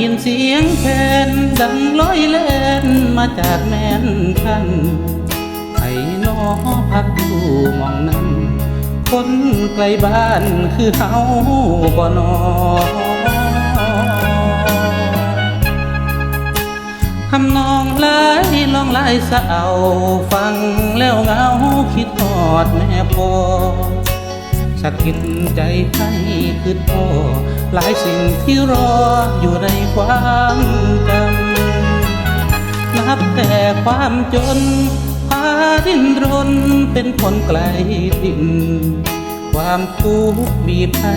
ยินเสียงแคนดังลอยแล่นมาจากแม่นท่านไอ้นอพักอยู่มองนั้น คนไกลบ้านคือเฮาบ่นอคำนองลายลองลายสาวฟังแล้วเหงาคิดทอดแม่พอ สักกินใจให้คือพ่อหลายสิ่งที่รออยู่ในความจำนับแต่ความจนพาดิ้นรนเป็นคนไกลดิน ความทุกข์บีบให้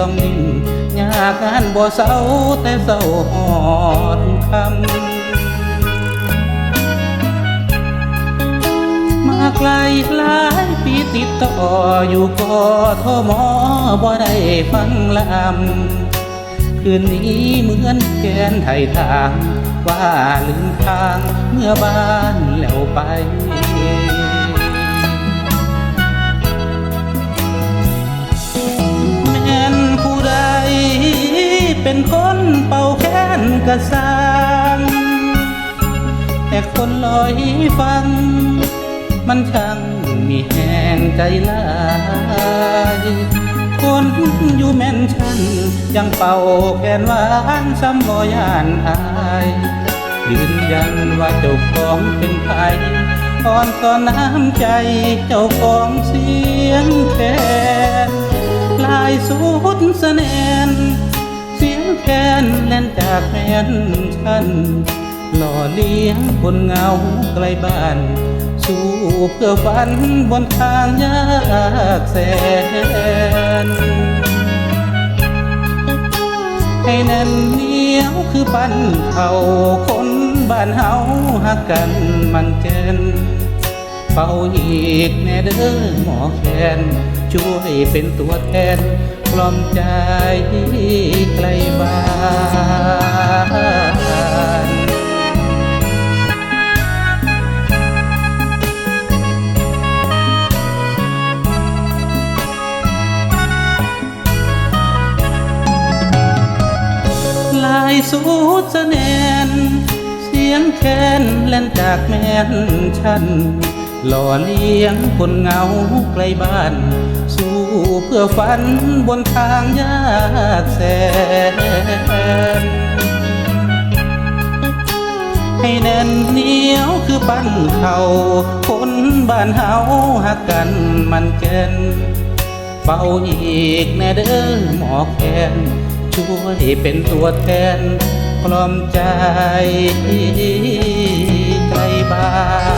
ต้องดิ้นยากงานบ่เศร้าแต่เศร้าหอดคำ ไกลหลายปีติดต่ออยู่กทมอบ่ได้ฟังลำคืนนี้เหมือนแกนไทยทางว่าลืมทางเมื่อบ้านแล้วไปแม่นผู้ใดเป็นคนเป่าแค้นกระสังแต่คนลอยฟัง มันช่างมีแห่งใจลายคนอยู่แม่นฉัน ยังเป่าแขนหวานซ้ำบ่ยานอายยืนยันว่าเจ้าของเป็นใครอ่อนต่อน้ำใจเจ้าของเสียงแคนลายสุดเสน่ห์เสียงแคนเล่นจากแม่นฉันหล่อเลี้ยงคนเงาไกลบ้าน สู้เพื่อฝันบนทางยากแสน ให้แน่นเหนียวคือปั้นเขาคนบ้านเฮาหักกันมันเจนเป่าอีกแน่เด้อหมอแคนช่วยเป็นตัวแทนกล่อมใจไกลบ้าน สูดเสน่ห์เสียงแคนเล่นจากแม่นฉัน หล่อเลี้ยงคนเหงาไกลบ้าน สู้เพื่อฝันบนทางยากแสนให้แน่นเหนียวคือปั้นเขาคนบ้านเฮาหักกันมันเกินเป่าอีกแน่เด้อหมอแคน ช่วยเป็นตัวแทนกล่อมใจใจบ้าน